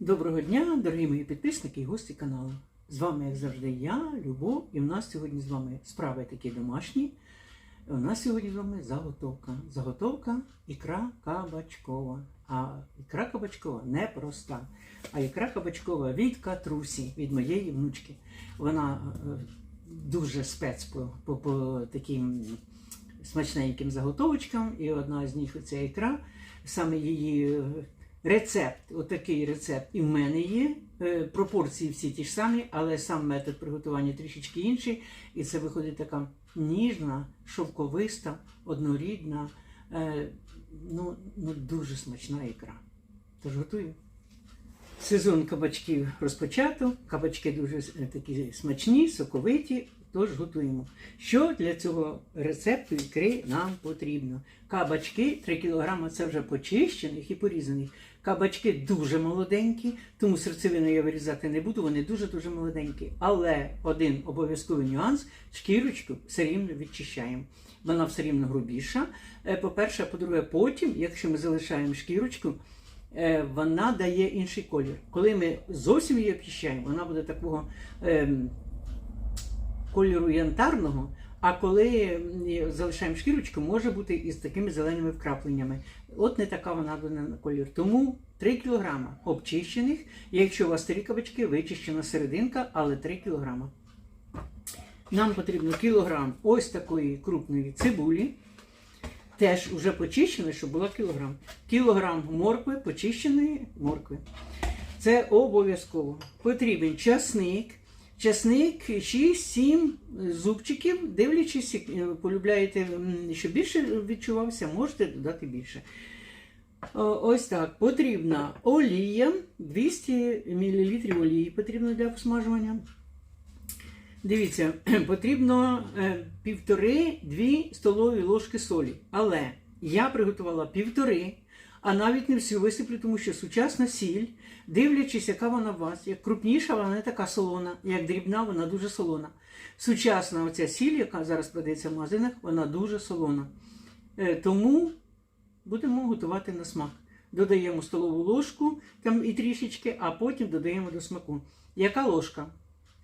Доброго дня, дорогі мої підписники і гості каналу. З вами, як завжди, я, Любов, і в нас сьогодні з вами справи такі домашні. У нас сьогодні з вами заготовка. Заготовка ікра кабачкова. А ікра кабачкова не проста. А ікра кабачкова від катрусі, від моєї внучки. Вона е, дуже спец по, по, по таким смачненьким заготовочкам, і одна з них це ікра. Саме її е, рецепт, отакий рецепт і в мене є. Е, Пропорції всі ті ж самі, але сам метод приготування трішечки інший. І це виходить така ніжна, шовковиста, однорідна, е, ну, ну дуже смачна ікра. Тож готую. Сезон кабачків розпочато. Кабачки дуже е, такі смачні, соковиті. Тож готуємо. Що для цього рецепту ікри нам потрібно? Кабачки 3 кг це вже почищених і порізаних. Кабачки дуже молоденькі, тому серцевину я вирізати не буду, вони дуже-дуже молоденькі. Але один обов'язковий нюанс шкірочку все рівно відчищаємо. Вона все рівно грубіша. Е, По-перше, по-друге, потім, якщо ми залишаємо шкірочку, е, вона дає інший колір. Коли ми зовсім її обчищаємо, вона буде такого. Кольору янтарного, а коли залишаємо шкірочку, може бути із такими зеленими вкрапленнями. От не така вона на колір. Тому 3 кг обчищених. Якщо у вас старі кабачки, вичищена серединка, але 3 кг. Нам потрібно кілограм ось такої крупної цибулі. Теж вже почищеної, щоб була кілограм. Кілограм моркви, почищеної моркви. Це обов'язково. Потрібен часник. Часник 6-7 зубчиків, дивлячись, е, полюбляєте, м, щоб більше відчувався, можете додати більше. Ось так. Потрібна олія, 200 мл олії потрібно для посмажування. Дивіться, потрібно е, півтори-дві столові ложки солі. Але я приготувала півтори, а навіть не всю висиплю, тому що сучасна сіль, дивлячись, яка вона у вас, як крупніша, вона не така солона, як дрібна, вона дуже солона. Сучасна оця сіль, яка зараз продається в магазинах, вона дуже солона. Е, Тому будемо готувати на смак. Додаємо столову ложку там і трішечки, а потім додаємо до смаку. Яка ложка?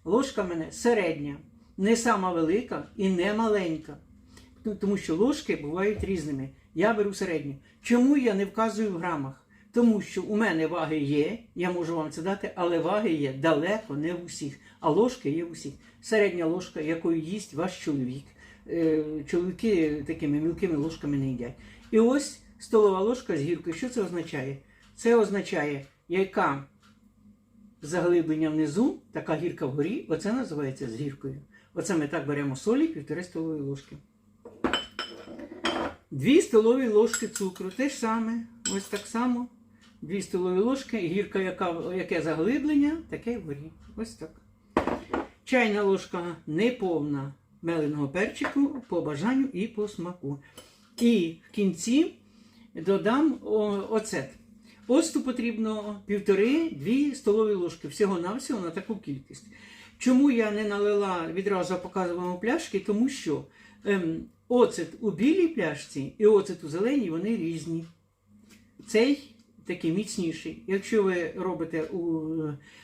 Ложка в мене середня, не сама велика і не маленька. Тому що ложки бувають різними. Я беру середню. Чому я не вказую в грамах? Тому що у мене ваги є, я можу вам це дати, але ваги є далеко не в усіх, а ложки є в усіх. Середня ложка, якою їсть ваш чоловік. Е, Чоловіки такими мілкими ложками не їдять. І ось столова ложка з гіркою. Що це означає? Це означає, яка заглиблення внизу, така гірка вгорі, оце називається з гіркою. Оце ми так беремо солі, півтори столові ложки. Дві столові ложки цукру. Те ж саме, ось так само. Дві столові ложки, гірка, яка, яке заглиблення, таке вгорі. Ось так. Чайна ложка неповна меленого перчику по бажанню і по смаку. І в кінці додам оцет. Оцту потрібно півтори-дві столові ложки всього-навсього на таку кількість. Чому я не налила відразу показувала пляшки? Тому що ем, оцет у білій пляшці і оцет у зеленій вони різні. Цей такий міцніший. Якщо ви робите у,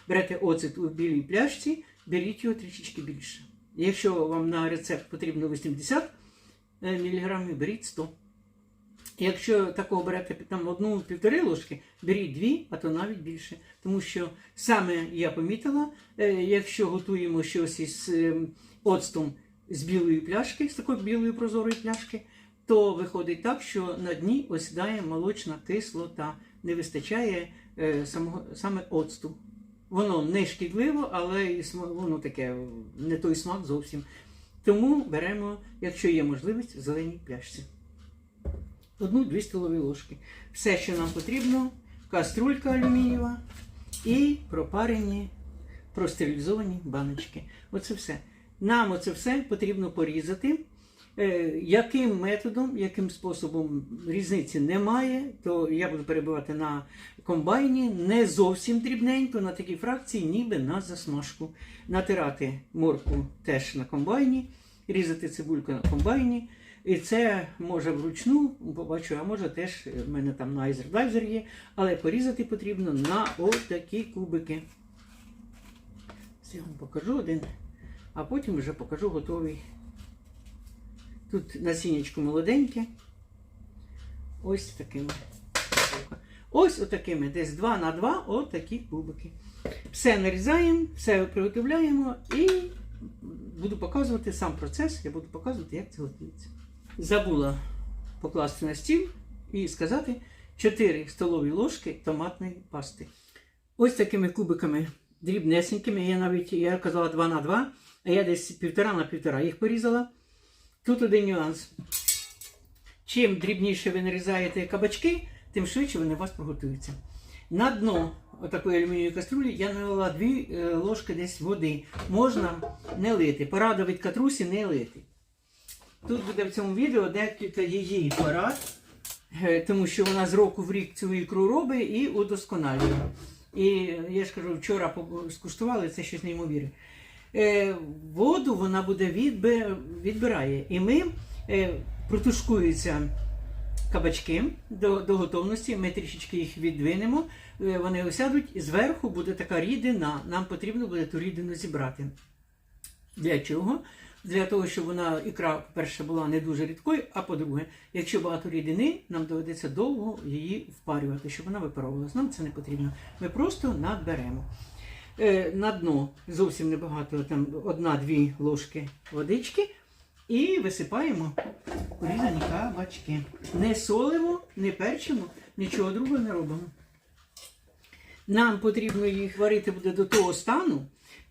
берете оцет у білій пляшці, беріть його трішечки більше. Якщо вам на рецепт потрібно 80 мг, беріть 100 Якщо такого берете там одну-півтори ложки, беріть дві, а то навіть більше. Тому що саме я помітила, е, якщо готуємо щось із е, оцтом з білої пляшки, з такої білої прозорої пляшки, то виходить так, що на дні осідає молочна кислота, не вистачає е, самого, саме оцту. Воно не шкідливо, але і воно таке не той смак зовсім. Тому беремо, якщо є можливість, в зеленій пляшці одну-дві столові ложки. Все, що нам потрібно, каструлька алюмінієва і пропарені, простерилізовані баночки. Оце все. Нам оце все потрібно порізати. Е, Яким методом, яким способом різниці немає, то я буду перебивати на комбайні не зовсім дрібненько, на такій фракції, ніби на засмажку. Натирати морку теж на комбайні, різати цибульку на комбайні. І це може вручну, побачу, а може теж в мене там найзер дайзер є, але порізати потрібно на отакі кубики. Це я вам покажу один, а потім вже покажу готовий. Тут насіннячко молоденьке. Ось такими. Ось отакими, десь 2 на 2 отакі кубики. Все нарізаємо, все приготовляємо і буду показувати сам процес, я буду показувати, як це готується. Забула покласти на стіл і сказати 4 столові ложки томатної пасти. Ось такими кубиками дрібнесенькими. Я навіть я казала 2 на 2, а я десь півтора на півтора їх порізала. Тут один нюанс. Чим дрібніше ви нарізаєте кабачки, тим швидше вони у вас приготуються. На дно отакої алюмінієвої каструлі я налила 2 ложки десь води. Можна не лити. Порада від катрусі не лити. Тут буде в цьому відео декілька її порад, е, тому що вона з року в рік цю ікру робить і удосконалює. І я ж кажу, вчора скуштували, це щось неймовірне. Е, Воду вона буде відби, відбирає. І ми е, протушкуються кабачки до, до готовності. Ми трішечки їх віддвинемо, е, вони осядуть, і зверху буде така рідина. Нам потрібно буде ту рідину зібрати. Для чого? Для того, щоб вона ікра, по-перше, була не дуже рідкою, а по-друге, якщо багато рідини, нам доведеться довго її впарювати, щоб вона випаровувалась. Нам це не потрібно. Ми просто надберемо. Е, на дно зовсім небагато, там одна-дві ложки водички. І висипаємо порізані кабачки. Не солимо, не перчимо, нічого другого не робимо. Нам потрібно їх варити буде до того стану,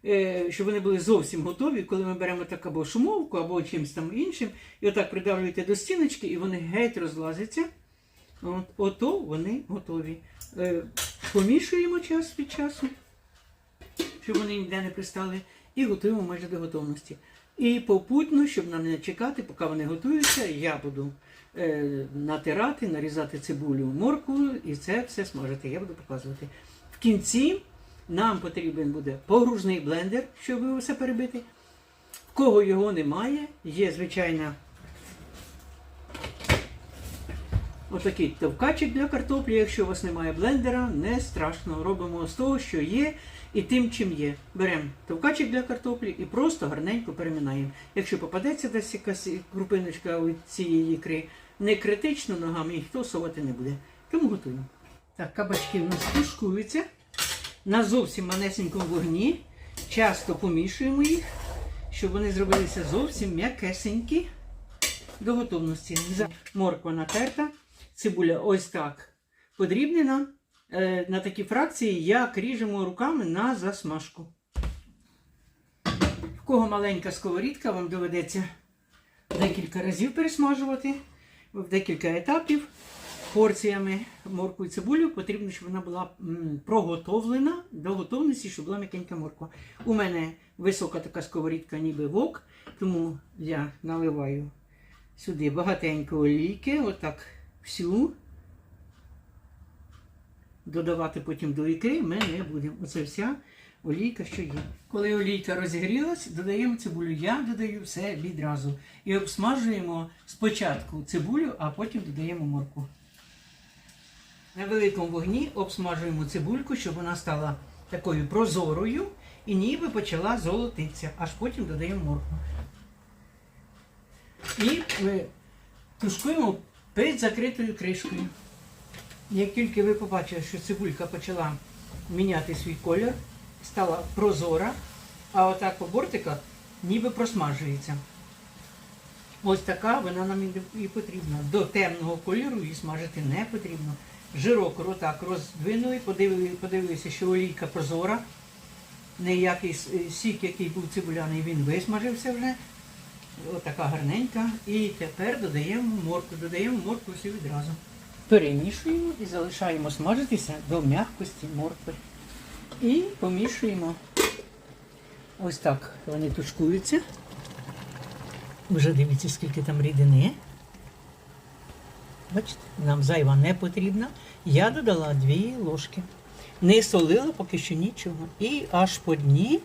е, щоб вони були зовсім готові, коли ми беремо так або шумовку, або чимось там іншим, і отак придавлюєте до стіночки, і вони геть розлазяться. От, ото вони готові. Е, Помішуємо час від часу, щоб вони ніде не пристали, і готуємо майже до готовності. І попутно, щоб нам не чекати, поки вони готуються, я буду е, натирати, нарізати цибулю, моркву і це все смажити. Я буду показувати. В кінці нам потрібен буде погружний блендер, щоб все перебити. В кого його немає, є звичайна отакий товкачик для картоплі. Якщо у вас немає блендера, не страшно. Робимо з того, що є, і тим, чим є. Беремо товкачик для картоплі і просто гарненько переминаємо. Якщо попадеться десь якась крупиночка у цієї ікри, не критично ногами ніхто совати не буде. Тому готуємо. Так, кабачки у нас тушкуються на зовсім манесенькому вогні. Часто помішуємо їх, щоб вони зробилися зовсім м'якесенькі до готовності. Морква натерта, цибуля ось так подрібнена. Е, На такі фракції як ріжемо руками на засмажку. В кого маленька сковорідка, вам доведеться декілька разів пересмажувати, в декілька етапів. Порціями моркву і цибулю потрібно, щоб вона була проготовлена до готовності, щоб була м'якенька морква. У мене висока така сковорідка, ніби вок, тому я наливаю сюди багатенько олійки, отак всю. Додавати потім до ікри ми не будемо. Оце вся олійка, що є. Коли олійка розігрілась, додаємо цибулю. Я додаю все відразу. І обсмажуємо спочатку цибулю, а потім додаємо морку. На великому вогні обсмажуємо цибульку, щоб вона стала такою прозорою і ніби почала золотитися, аж потім додаємо моркву. І ми тушкуємо під закритою кришкою. Як тільки ви побачили, що цибулька почала міняти свій колір, стала прозора, а отак по бортиках ніби просмажується. Ось така вона нам і- потрібна. До темного кольору її смажити не потрібно. Жирок отак роздвинули, подивили, подивилися, що олійка прозора. Ніякий е, сік, який був цибуляний, він висмажився вже. Отака гарненька. І тепер додаємо морку. Додаємо морку всю відразу. Перемішуємо і залишаємо смажитися до м'якості моркви. І помішуємо. Ось так вони тушкуються. Вже дивіться, скільки там рідини. Бачите, нам зайва не потрібна. Я додала дві ложки. Не солила поки що нічого. І аж по дні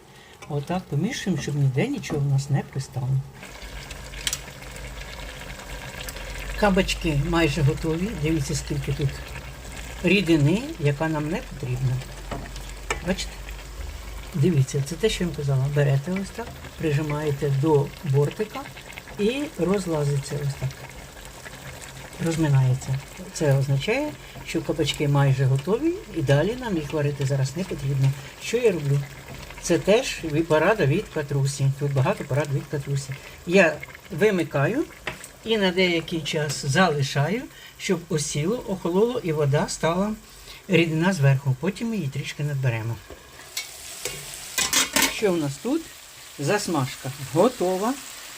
отак помішуємо, щоб ніде нічого в нас не пристало. Кабачки майже готові. Дивіться, скільки тут рідини, яка нам не потрібна. Бачите? Дивіться, це те, що я вам казала. Берете ось так, прижимаєте до бортика і розлазиться ось так. Розминається. Це означає, що кабачки майже готові і далі нам їх варити зараз не потрібно. Що я роблю? Це теж порада від катрусі. Тут багато порад від катрусі. Я вимикаю і на деякий час залишаю, щоб осіло, охололо і вода стала рідина зверху. Потім ми її трішки надберемо. Що в нас тут? Засмажка готова.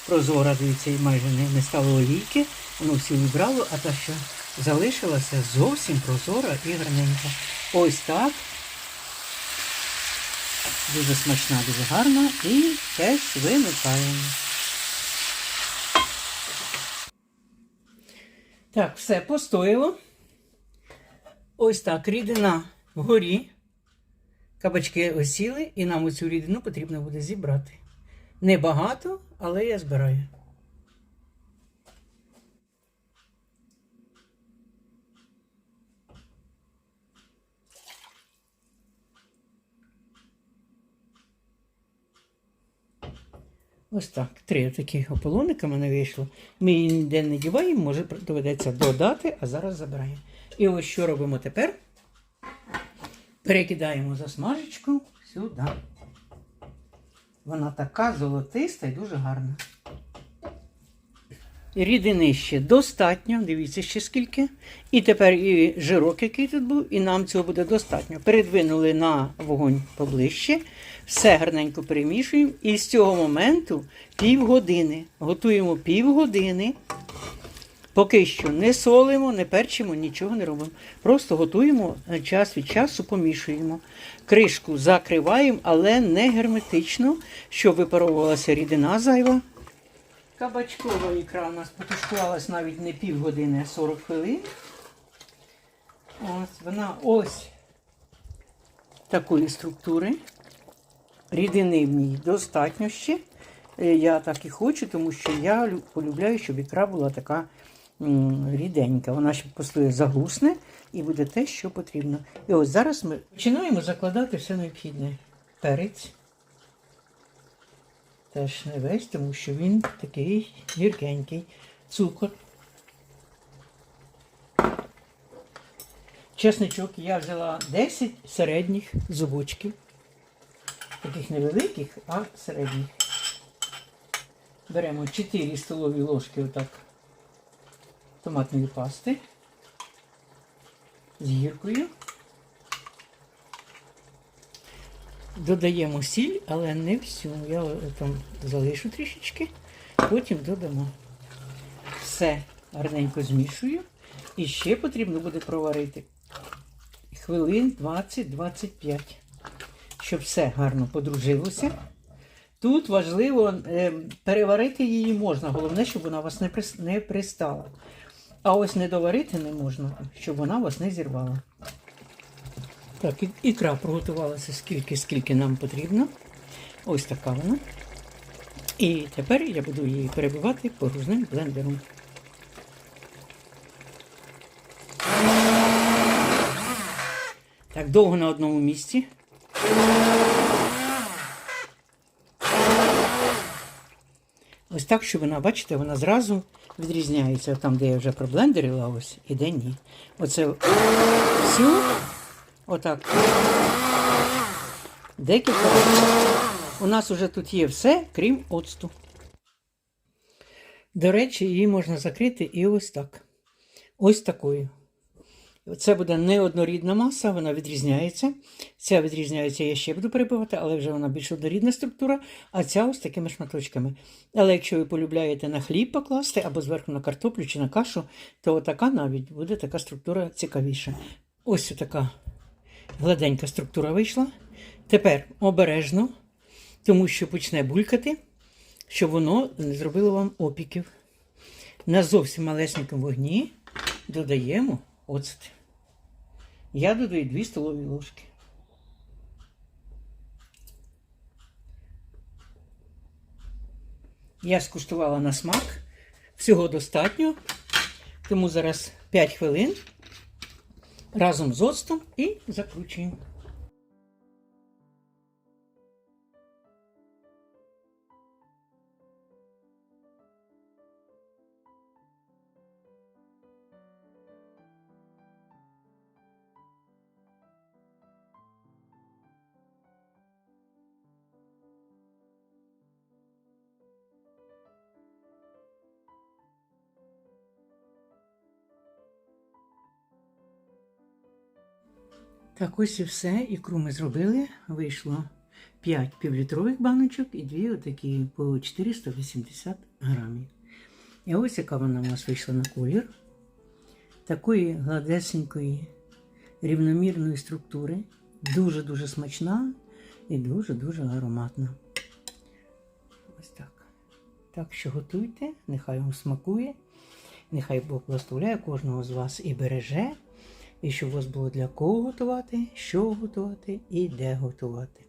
Прозора, дивіться, і майже не, стало олійки. Воно всі вибрало, а та, що залишилася, зовсім прозора і гарненька. Ось так. Дуже смачна, дуже гарна. І теж вимикаємо. Так, все постояло. Ось так, рідина вгорі. Кабачки осіли, і нам оцю рідину потрібно буде зібрати. Небагато, але я збираю. Ось так. Три такі ополоника мене вийшло. Ми її ніде не діваємо, може доведеться додати, а зараз забираємо. І ось що робимо тепер? Перекидаємо засмажечку сюди. Вона така золотиста і дуже гарна. Рідини ще достатньо, дивіться ще скільки. І тепер і жирок, який тут був, і нам цього буде достатньо. Передвинули на вогонь поближче, все гарненько перемішуємо. І з цього моменту півгодини. Готуємо півгодини. Поки що не солимо, не перчимо, нічого не робимо. Просто готуємо е, час від часу, помішуємо. Кришку закриваємо, але не герметично, щоб випаровувалася рідина зайва. Кабачкова ікра у нас потушкувалась навіть не півгодини, а 40 хвилин. Ось вона ось такої структури. Рідини в ній достатньо ще. Е, Я так і хочу, тому що я полюбляю, щоб ікра була така ріденька. Вона ще постоє загусне і буде те, що потрібно. І ось зараз ми починаємо закладати все необхідне. Перець. Теж не весь, тому що він такий гіркенький. Цукор. Чесничок я взяла 10 середніх зубочків. Таких невеликих, а середніх. Беремо 4 столові ложки отак томатної пасти з гіркою. Додаємо сіль, але не всю. Я там залишу трішечки, потім додамо. Все гарненько змішую. І ще потрібно буде проварити хвилин 20-25, щоб все гарно подружилося. Тут важливо е, переварити її можна. Головне, щоб вона вас не пристала. А ось не доварити не можна, щоб вона вас не зірвала. Так, ікра приготувалася скільки, скільки нам потрібно. Ось така вона. І тепер я буду її перебивати погрузним блендером. Так, довго на одному місці. Ось так, щоб вона, бачите, вона зразу відрізняється там, де я вже проблендерила, ось, і де ні. Оце всю, отак. Декілька. У нас вже тут є все, крім оцту. До речі, її можна закрити і ось так. Ось такою. Це буде неоднорідна маса, вона відрізняється. Ця відрізняється, я ще буду перебивати, але вже вона більш однорідна структура, а ця ось такими шматочками. Але якщо ви полюбляєте на хліб покласти або зверху на картоплю чи на кашу, то така навіть буде така структура цікавіша. Ось така гладенька структура вийшла. Тепер обережно, тому що почне булькати, щоб воно не зробило вам опіків. На зовсім малесенькому вогні додаємо оцет. Я додаю 2 столові ложки. Я скуштувала на смак. Всього достатньо. Тому зараз 5 хвилин разом з оцтом і закручуємо. Так, ось і все. Ікру ми зробили. Вийшло 5 півлітрових баночок і 2 отакі по 480 грамів. І ось яка вона у нас вийшла на колір. Такої гладесенької, рівномірної структури. Дуже-дуже смачна і дуже-дуже ароматна. Ось так. Так що готуйте, нехай вам смакує, нехай Бог благословляє кожного з вас і береже. І щоб у вас було для кого готувати, що готувати і де готувати.